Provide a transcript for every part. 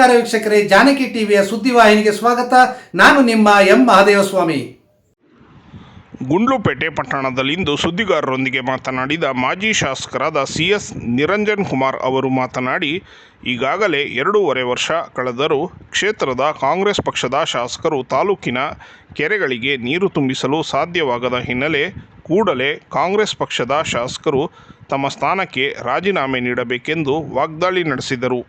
ನಮಸ್ಕಾರ ವೀಕ್ಷಕರೇ, ಜಾನಕಿ ಟಿವಿಯ ಸುದ್ದಿವಾಹಿನಿಗೆ ಸ್ವಾಗತ. ನಾನು ನಿಮ್ಮ ಎಂ ಮಹಾದೇವಸ್ವಾಮಿ. ಗುಂಡ್ಲುಪೇಟೆ ಪಟ್ಟಣದಲ್ಲಿಂದು ಸುದ್ದಿಗಾರರೊಂದಿಗೆ ಮಾತನಾಡಿದ ಮಾಜಿ ಶಾಸಕರಾದ ಸಿ ಎಸ್ ನಿರಂಜನ್ ಕುಮಾರ್ ಅವರು ಮಾತನಾಡಿ, ಈಗಾಗಲೇ ಎರಡೂವರೆ ವರ್ಷ ಕಳೆದರೂ ಕ್ಷೇತ್ರದ ಕಾಂಗ್ರೆಸ್ ಪಕ್ಷದ ಶಾಸಕರು ತಾಲೂಕಿನ ಕೆರೆಗಳಿಗೆ ನೀರು ತುಂಬಿಸಲು ಸಾಧ್ಯವಾಗದ ಹಿನ್ನೆಲೆ ಕೂಡಲೇ ಕಾಂಗ್ರೆಸ್ ಪಕ್ಷದ ಶಾಸಕರು ತಮ್ಮ ಸ್ಥಾನಕ್ಕೆ ರಾಜೀನಾಮೆ ನೀಡಬೇಕೆಂದು ವಾಗ್ದಾಳಿ ನಡೆಸಿದರು.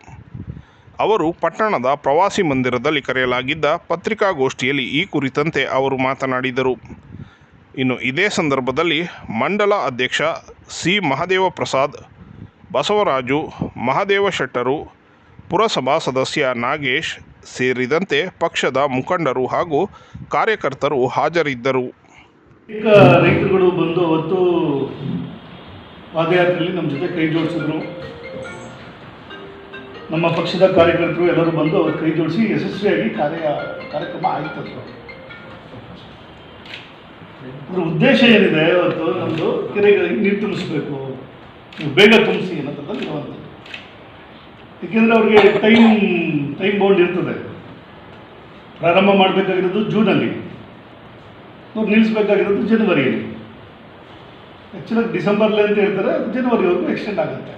ಅವರು ಪಟ್ಟಣದ ಪ್ರವಾಸಿ ಮಂದಿರದಲ್ಲಿ ಕರೆಯಲಾಗಿದ್ದ ಪತ್ರಿಕಾಗೋಷ್ಠಿಯಲ್ಲಿ ಈ ಕುರಿತಂತೆ ಅವರು ಮಾತನಾಡಿದರು. ಇನ್ನು ಇದೇ ಸಂದರ್ಭದಲ್ಲಿ ಮಂಡಲ ಅಧ್ಯಕ್ಷ ಸಿ. ಮಹದೇವ ಪ್ರಸಾದ್ ಬಸವರಾಜು, ಮಹದೇವ ಶೆಟ್ಟರು, ಪುರಸಭಾ ಸದಸ್ಯ ನಾಗೇಶ್ ಸೇರಿದಂತೆ ಪಕ್ಷದ ಮುಖಂಡರು ಹಾಗೂ ಕಾರ್ಯಕರ್ತರು ಹಾಜರಿದ್ದರು. ರೈತರುಗಳು ಬಂದು ಅವತ್ತು ಪಾದಯಾತ್ರೆಯಲ್ಲಿ ನಮ್ಮ ಜೊತೆ ಕೈ ಜೋಡಿಸಿದ್ರು. ನಮ್ಮ ಪಕ್ಷದ ಕಾರ್ಯಕರ್ತರು ಎಲ್ಲರೂ ಬಂದು ಅವತ್ತು ಕೈ ಜೋಡಿಸಿ ಯಶಸ್ವಿಯಾಗಿ ಕಾರ್ಯ, ಕಾರ್ಯಕ್ರಮ ಆಯ್ತು ಅದು. ಅದ್ರ ಉದ್ದೇಶ ಏನಿದೆ ಅವತ್ತು ನಮ್ಮದು ಕೆರೆಗಳಿಗೆ ನೀರು ತುಂಬಿಸ್ಬೇಕು. ಬೇಗ ತುಂಬಿಸಿ ಅನ್ನೋದ್ರಲ್ಲಿ ಇರುವಂಥದ್ದು ಏಕೆಂದರೆ ಅವ್ರಿಗೆ ಟೈಮ್ ಟೈಮ್ ಬೌಂಡ್ ಇರ್ತದೆ. ಪ್ರಾರಂಭ ಮಾಡಬೇಕಾಗಿರೋದು ಜೂನಲ್ಲಿ. ಅವ್ರು ನಿಲ್ಲಿಸ್ಬೇಕಾಗಿರೋದು ಜನವರಿಯಲ್ಲಿ. ಆ್ಯಕ್ಚುಲಾಗಿ ಡಿಸೆಂಬರ್ಲಿ ಅಂತ ಹೇಳ್ತಾರೆ ಜನವರಿವರೆಗೂ ಎಕ್ಸ್ಟೆಂಡ್ ಆಗುತ್ತೆ.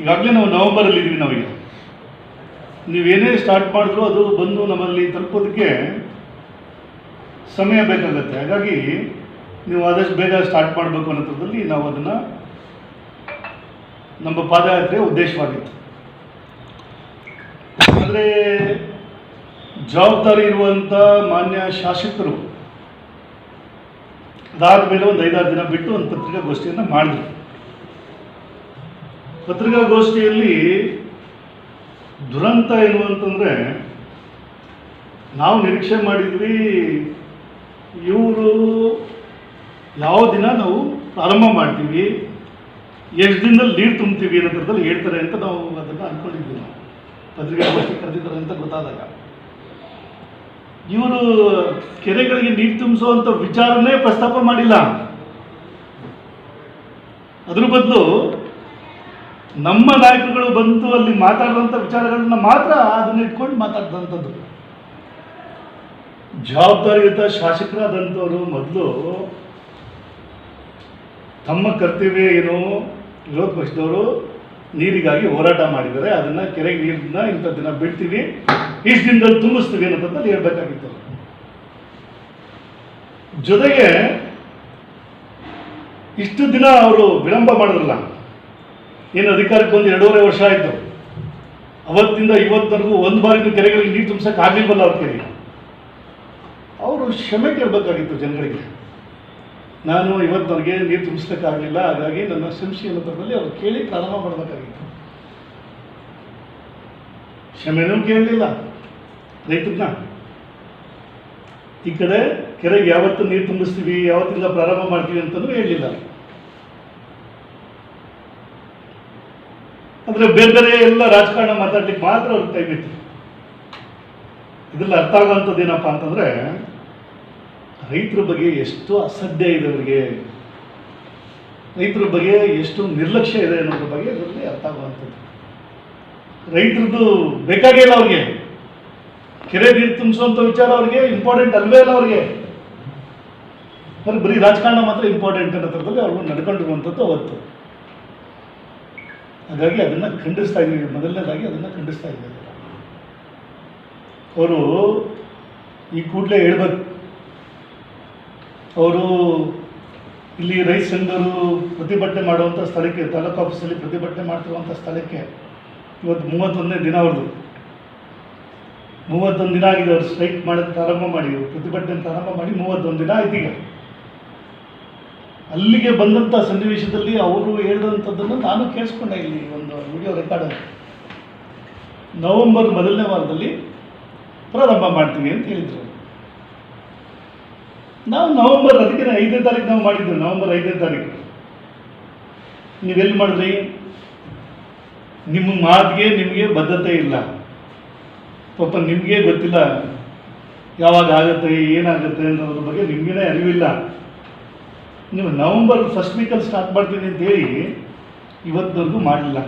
ಈಗಾಗಲೇ ನಾವು ನವಂಬರಲ್ಲಿ ಇದ್ದೀವಿ ನಾವೀಗ. ನೀವೇನೇ ಸ್ಟಾರ್ಟ್ ಮಾಡಿದ್ರು ಅದು ಬಂದು ನಮ್ಮಲ್ಲಿ ತಲುಪೋದಕ್ಕೆ ಸಮಯ ಬೇಕಾಗುತ್ತೆ. ಹಾಗಾಗಿ ನೀವು ಆದಷ್ಟು ಬೇಗ ಸ್ಟಾರ್ಟ್ ಮಾಡಬೇಕು ಅನ್ನೋದ್ರಲ್ಲಿ ನಾವು ಅದನ್ನು ನಮ್ಮ ಪಾದಯಾತ್ರೆ ಉದ್ದೇಶವಾಗಿತ್ತು. ಆದರೆ ಜವಾಬ್ದಾರಿ ಇರುವಂಥ ಮಾನ್ಯ ಶಾಸಕರು ಅದಾದ ಮೇಲೆ ಒಂದು ಐದಾರು ದಿನ ಬಿಟ್ಟು ಒಂದು ಪತ್ರಿಕಾಗೋಷ್ಠಿಯನ್ನು ಮಾಡಿದ್ರು. ಪತ್ರಿಕಾಗೋಷ್ಠಿಯಲ್ಲಿ ದುರಂತ ಏನು ಅಂತಂದರೆ, ನಾವು ನಿರೀಕ್ಷೆ ಮಾಡಿದ್ವಿ, ಇವರು ಯಾವ ದಿನ ನಾವು ಪ್ರಾರಂಭ ಮಾಡ್ತೀವಿ, ಎಷ್ಟು ದಿನದಲ್ಲಿ ನೀರು ತುಂಬ್ತೀವಿ ಅನ್ನೋ ಥರದಲ್ಲಿ ಹೇಳ್ತಾರೆ ಅಂತ ನಾವು ಅದನ್ನು ಅಂದ್ಕೊಂಡಿದ್ವಿ ನಾವು. ಪತ್ರಿಕಾಗೋಷ್ಠಿ ಕರೆದಿದ್ದಾರೆ ಅಂತ ಗೊತ್ತಾದಾಗ. ಇವರು ಕೆರೆಗಳಿಗೆ ನೀರು ತುಂಬಿಸುವಂಥ ವಿಚಾರನೇ ಪ್ರಸ್ತಾಪ ಮಾಡಿಲ್ಲ. ಅದ್ರ ಬದಲು ನಮ್ಮ ನಾಯಕರುಗಳು ಬಂತು ಅಲ್ಲಿ ಮಾತಾಡಿದಂಥ ವಿಚಾರಗಳನ್ನ ಮಾತ್ರ ಅದನ್ನ ಇಟ್ಕೊಂಡು ಮಾತಾಡಿದಂಥದ್ದು. ಜವಾಬ್ದಾರಿಯುತ ಶಾಸಕರಾದಂಥವರು ಮೊದಲು ತಮ್ಮ ಕರ್ತವ್ಯ ಏನು? ವಿರೋಧ ಪಕ್ಷದವರು ನೀರಿಗಾಗಿ ಹೋರಾಟ ಮಾಡಿದ್ದಾರೆ. ಅದನ್ನು ಕೆರೆಗೆ ನೀರನ್ನ ಇಂಥ ದಿನ ಬಿಡ್ತೀವಿ. ಇಷ್ಟು ದಿನದಲ್ಲಿ ತುಂಬಿಸ್ತೀವಿ ಅನ್ನೋದನ್ನು ಹೇಳ್ಬೇಕಾಗಿತ್ತು. ಜೊತೆಗೆ ಇಷ್ಟು ದಿನ ಅವರು ವಿಳಂಬ ಮಾಡಿದ್ರಲ್ಲ ಏನು ಅಧಿಕಾರಕ್ಕೆ ಬಂದು ಎರಡೂವರೆ ವರ್ಷ ಆಯಿತು. ಅವತ್ತಿಂದ ಇವತ್ತವರೆಗೂ ಒಂದು ಬಾರಿನೂ ಕೆರೆಗಳಿಗೆ ನೀರು ತುಂಬಿಸಕ್ಕೆ ಆಗಲಿಲ್ವಲ್ಲ ಅವ್ರ ಕೆರೆಗೆ. ಅವರು ಕ್ಷಮೆ ಕೇಳಬೇಕಾಗಿತ್ತು ಜನಗಳಿಗೆ. ನಾನು ಇವತ್ತವರೆಗೆ ನೀರು ತುಂಬಿಸ್ಲಿಕ್ಕಾಗಲಿಲ್ಲ ಹಾಗಾಗಿ ನನ್ನ ಸಂಶಿ ಅನ್ನೋದ್ರಲ್ಲಿ ಅವ್ರು ಕೇಳಿ ಪ್ರಾರಂಭ ಮಾಡಬೇಕಾಗಿತ್ತು. ಕ್ಷಮೆನೂ ಕೇಳಲಿಲ್ಲ. ರೈತನ ಈ ಕಡೆ ಕೆರೆಗೆ ಯಾವತ್ತು ನೀರು ತುಂಬಿಸ್ತೀವಿ, ಯಾವತ್ತಿಂದ ಪ್ರಾರಂಭ ಮಾಡ್ತೀವಿ ಅಂತಲೂ ಹೇಳಲಿಲ್ಲ ಅಂದರೆ ಬೇರೆ ಬೇರೆ ಎಲ್ಲ ರಾಜಕಾರಣ ಮಾತಾಡ್ಲಿಕ್ಕೆ ಮಾತ್ರ ಅವ್ರಿಗೆ ಟೈಮ್ ಇತ್ತು. ಇದ್ರಲ್ಲಿ ಅರ್ಥ ಆಗುವಂಥದ್ದು ಏನಪ್ಪ ಅಂತಂದರೆ, ರೈತರ ಬಗ್ಗೆ ಎಷ್ಟು ಅಸಡ್ಡೆ ಇದೆ ಅವರಿಗೆ. ರೈತರ ಬಗ್ಗೆ ಎಷ್ಟು ನಿರ್ಲಕ್ಷ್ಯ ಇದೆ ಅನ್ನೋದ್ರ ಬಗ್ಗೆ ಅದರಲ್ಲಿ ಅರ್ಥ ಆಗುವಂಥದ್ದು ರೈತರದ್ದು ಬೇಕಾಗೇ ಇಲ್ಲ ಅವ್ರಿಗೆ. ಕೆರೆ ನೀರು ತುಂಬಿಸುವಂಥ ವಿಚಾರ ಅವ್ರಿಗೆ ಇಂಪಾರ್ಟೆಂಟ್ ಅಲ್ವೇ ಇಲ್ಲ ಅವ್ರಿಗೆ. ಅವ್ರಿಗೆ ಬರೀ ರಾಜಕಾರಣ ಮಾತ್ರ ಇಂಪಾರ್ಟೆಂಟ್ ಅನ್ನೋ ಥರದಲ್ಲಿ ಅವ್ರು ನಡ್ಕೊಂಡಿರುವಂಥದ್ದು ಅವತ್ತು. ಹಾಗಾಗಿ ಅದನ್ನು ಖಂಡಿಸ್ತಾ ಇದ್ದೀವಿ. ಮೊದಲನೇದಾಗಿ ಅದನ್ನು ಖಂಡಿಸ್ತಾ ಇದ್ದೀವಿ. ಅವರು ಈ ಕೂಡಲೇ ಹೇಳ್ಬೇಕು. ಅವರು ಇಲ್ಲಿ ರೈತ ಸಂಘರು ಪ್ರತಿಭಟನೆ ಮಾಡುವಂಥ ಸ್ಥಳಕ್ಕೆ, ತಾಲೂಕು ಆಫೀಸಲ್ಲಿ ಪ್ರತಿಭಟನೆ ಮಾಡ್ತಿರುವಂಥ ಸ್ಥಳಕ್ಕೆ ಇವತ್ತು ಮೂವತ್ತೊಂದನೇ ದಿನ ಅವ್ರದ್ದು. ಮೂವತ್ತೊಂದು ದಿನ ಆಗಿದೆ, ಅವರು ಸ್ಟ್ರೈಕ್ ಮಾಡೋದು ಪ್ರಾರಂಭ ಮಾಡಿ, ಪ್ರತಿಭಟನೆ ಪ್ರಾರಂಭ ಮಾಡಿ ಮೂವತ್ತೊಂದು ದಿನ ಆಯ್ತು ಈಗ ಅಲ್ಲಿಗೆ ಬಂದಂಥ ಸನ್ನಿವೇಶದಲ್ಲಿ ಅವರು ಹೇಳಿದಂಥದ್ದನ್ನು ನಾನು ಕೇಳಿಸ್ಕೊಂಡೆ ಇಲ್ಲಿ ಒಂದು ವಿಡಿಯೋ ರೆಕಾರ್ಡಲ್ಲಿ ನವೆಂಬರ್ ಮೊದಲನೇ ವಾರದಲ್ಲಿ ಪ್ರಾರಂಭ ಮಾಡ್ತೀವಿ ಅಂತ ಹೇಳಿದರು. ನಾವು ನವೆಂಬರ್ ಅದಕ್ಕೆ ಐದನೇ ತಾರೀಕು ನಾವು ಮಾಡಿದ್ವಿ ನವೆಂಬರ್ ಐದನೇ ತಾರೀಕು ನೀವೆಲ್ಲಿ ಮಾಡಿದ್ರಿ? ನಿಮ್ಮ ಮಾತಿಗೆ ನಿಮಗೆ ಬದ್ಧತೆ ಇಲ್ಲ. ಪಾಪ ನಿಮಗೆ ಗೊತ್ತಿಲ್ಲ. ಯಾವಾಗ ಆಗುತ್ತೆ, ಏನಾಗುತ್ತೆ ಅನ್ನೋದ್ರ ಬಗ್ಗೆ ನಿಮಗೇನೇ ಅರಿವಿಲ್ಲ. ನೀವು ನವಂಬರ್ ಫಸ್ಟ್ ವೀಕಲ್ಲಿ ಸ್ಟಾರ್ಟ್ ಮಾಡ್ತೀನಿ ಅಂತ ಹೇಳಿ ಇವತ್ತಿನವರೆಗೂ ಮಾಡಲಿಲ್ಲ.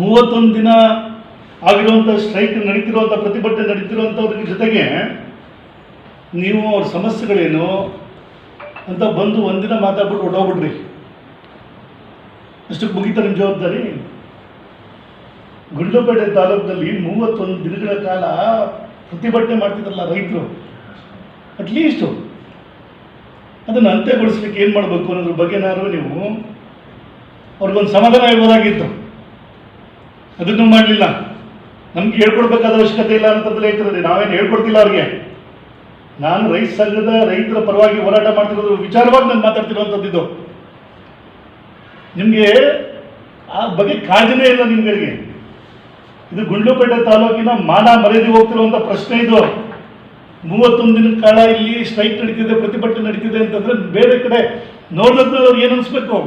ಮೂವತ್ತೊಂದು ದಿನ ಆಗಿರುವಂಥ ಸ್ಟ್ರೈಕ್ ನಡೀತಿರುವಂಥ ಪ್ರತಿಭಟನೆ ನಡೀತಿರುವಂಥವ್ರ ಜೊತೆಗೆ ನೀವು ಅವ್ರ ಸಮಸ್ಯೆಗಳೇನು ಅಂತ ಬಂದು ಒಂದಿನ ಮಾತಾಡ್ಬಿಟ್ಟು ಹೊಟ್ಟೋಗ್ಬಿಡ್ರಿ ಅಷ್ಟಕ್ಕೆ ಮುಗಿತ ನಿಮ್ಮ ಜವಾಬ್ದಾರಿ? ಗುಂಡ್ಲುಪೇಟೆ ತಾಲೂಕಿನಲ್ಲಿ ಮೂವತ್ತೊಂದು ದಿನಗಳ ಕಾಲ ಪ್ರತಿಭಟನೆ ಮಾಡ್ತಿದ್ರಲ್ಲ ರೈತರು. ಅಟ್ಲೀಸ್ಟು ಅದನ್ನು ಅಂತ್ಯಗೊಳಿಸ್ಲಿಕ್ಕೆ ಏನು ಮಾಡಬೇಕು ಅನ್ನೋದ್ರ ಬಗ್ಗೆನಾದ್ರು ನೀವು ಅವ್ರಿಗೊಂದು ಸಮಾಧಾನ ಹೇಳ್ಬೋದಾಗಿತ್ತು ಅದನ್ನು ಮಾಡಲಿಲ್ಲ. ನಮ್ಗೆ ಹೇಳ್ಕೊಡ್ಬೇಕಾದ ಅವಶ್ಯಕತೆ ಇಲ್ಲ ಅಂತಂದ್ರೆ ಹೇಳ್ತಿರೋದು, ನಾವೇನು ಹೇಳ್ಕೊಡ್ತಿಲ್ಲ ಅವ್ರಿಗೆ. ನಾನು ರೈತ ಸಂಘದ ರೈತರ ಪರವಾಗಿ ಹೋರಾಟ ಮಾಡ್ತಿರೋದು ವಿಚಾರವಾಗಿ ನಾನು ಮಾತಾಡ್ತಿರುವಂಥದ್ದು ನಿಮಗೆ ಆ ಬಗ್ಗೆ ಕಾಳಜಿನೇ ಇಲ್ಲ ನಿಮ್ಗಳಿಗೆ. ಇದು ಗುಂಡ್ಲುಪೇಟೆ ತಾಲೂಕಿನ ಮಾನ ಮರ್ಯಾದೆ ಹೋಗ್ತಿರುವಂಥ ಪ್ರಶ್ನೆ ಇದು. ಮೂವತ್ತೊಂದು ದಿನದ ಕಾಲ ಇಲ್ಲಿ ಸ್ಟ್ರೈಕ್ ನಡೀತಿದೆ, ಪ್ರತಿಭಟನೆ ನಡೀತಿದೆ ಅಂತಂದ್ರೆ ಬೇರೆ ಕಡೆ ನೋಡಿದ್ರೆ ಅವ್ರಿಗೆ ಏನು ಅನಿಸ್ಬೇಕು?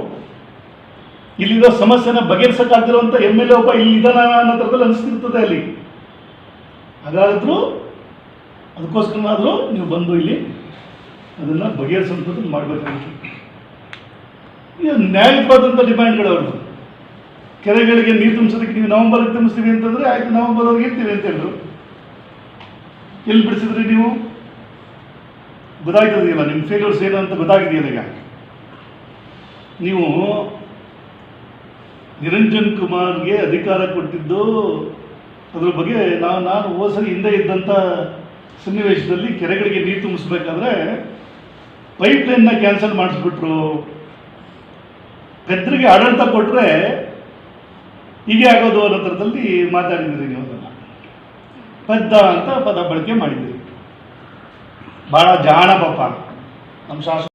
ಇಲ್ಲಿರೋ ಸಮಸ್ಯೆನ ಬಗೆಹರಿಸಕ್ಕಾಗ್ದಿರುವಂಥ ಎಂ ಎಲ್ ಎ ಒಬ್ಬ ಇಲ್ಲಿ ಇದಾನ ಅನ್ನೋ ಥರದಲ್ಲಿ ಅನಿಸ್ತಿರ್ತದೆ ಅಲ್ಲಿ. ಹಾಗಾದ್ರೂ ಅದಕ್ಕೋಸ್ಕರನಾದರೂ ನೀವು ಬಂದು ಇಲ್ಲಿ ಅದನ್ನು ಬಗೆಹರಿಸುವಂಥದ್ದು ಮಾಡಬೇಕಾಗಿತ್ತು ಇದು ನ್ಯಾಯವಾದಂಥ ಡಿಮ್ಯಾಂಡ್ಗಳು ಅವ್ರದ್ದು ಕೆರೆಗಳಿಗೆ ನೀರು ತುಂಬಿಸೋದಕ್ಕೆ ನೀವು ನವಂಬರ್ಗೆ ತುಂಬಿಸ್ತೀವಿ ಅಂತಂದರೆ ಆಯ್ತು, ನವಂಬರ್ವರೆಗೆ ಇರ್ತೀವಿ ಅಂತ ಹೇಳಿದ್ರು. ಎಲ್ಲಿ ಬಿಡಿಸಿದ್ರಿ ನೀವು? ಗೊತ್ತಾಗ್ತದೆಯಲ್ಲ ನಿಮ್ಮ ಫೇಲ್ಯೂರ್ಸ್ ಏನು ಅಂತ ಗೊತ್ತಾಗಿದೆಯಲ್ಲ ಈಗ. ನೀವು ನಿರಂಜನ್ ಕುಮಾರ್ಗೆ ಅಧಿಕಾರ ಕೊಟ್ಟಿದ್ದು ಅದ್ರ ಬಗ್ಗೆ ನಾವು ನಾನು ಹೋದ ಸರಿ ಹಿಂದೆ ಇದ್ದಂಥ ಸನ್ನಿವೇಶದಲ್ಲಿ ಕೆರೆಗಳಿಗೆ ನೀರು ತುಂಬಿಸ್ಬೇಕಾದ್ರೆ ಪೈಪ್ ಲೈನ್ನ ಕ್ಯಾನ್ಸಲ್ ಮಾಡಿಸ್ಬಿಟ್ರು. ಪೆದ್ರಿಗೆ ಆಡಳಿತ ಕೊಟ್ಟರೆ ಹೀಗೆ ಆಗೋದು ಅನ್ನೋ ಥರದಲ್ಲಿ ಮಾತಾಡಿದ್ರಿ ನೀವು. ಪೆದ್ದ ಅಂತ ಪದ ಬಳಕೆ ಮಾಡಿದ್ರಿ. ಭಾಳ ಜಾಣ ಪಾಪ ನಮ್ಮ ಶಾಸಕ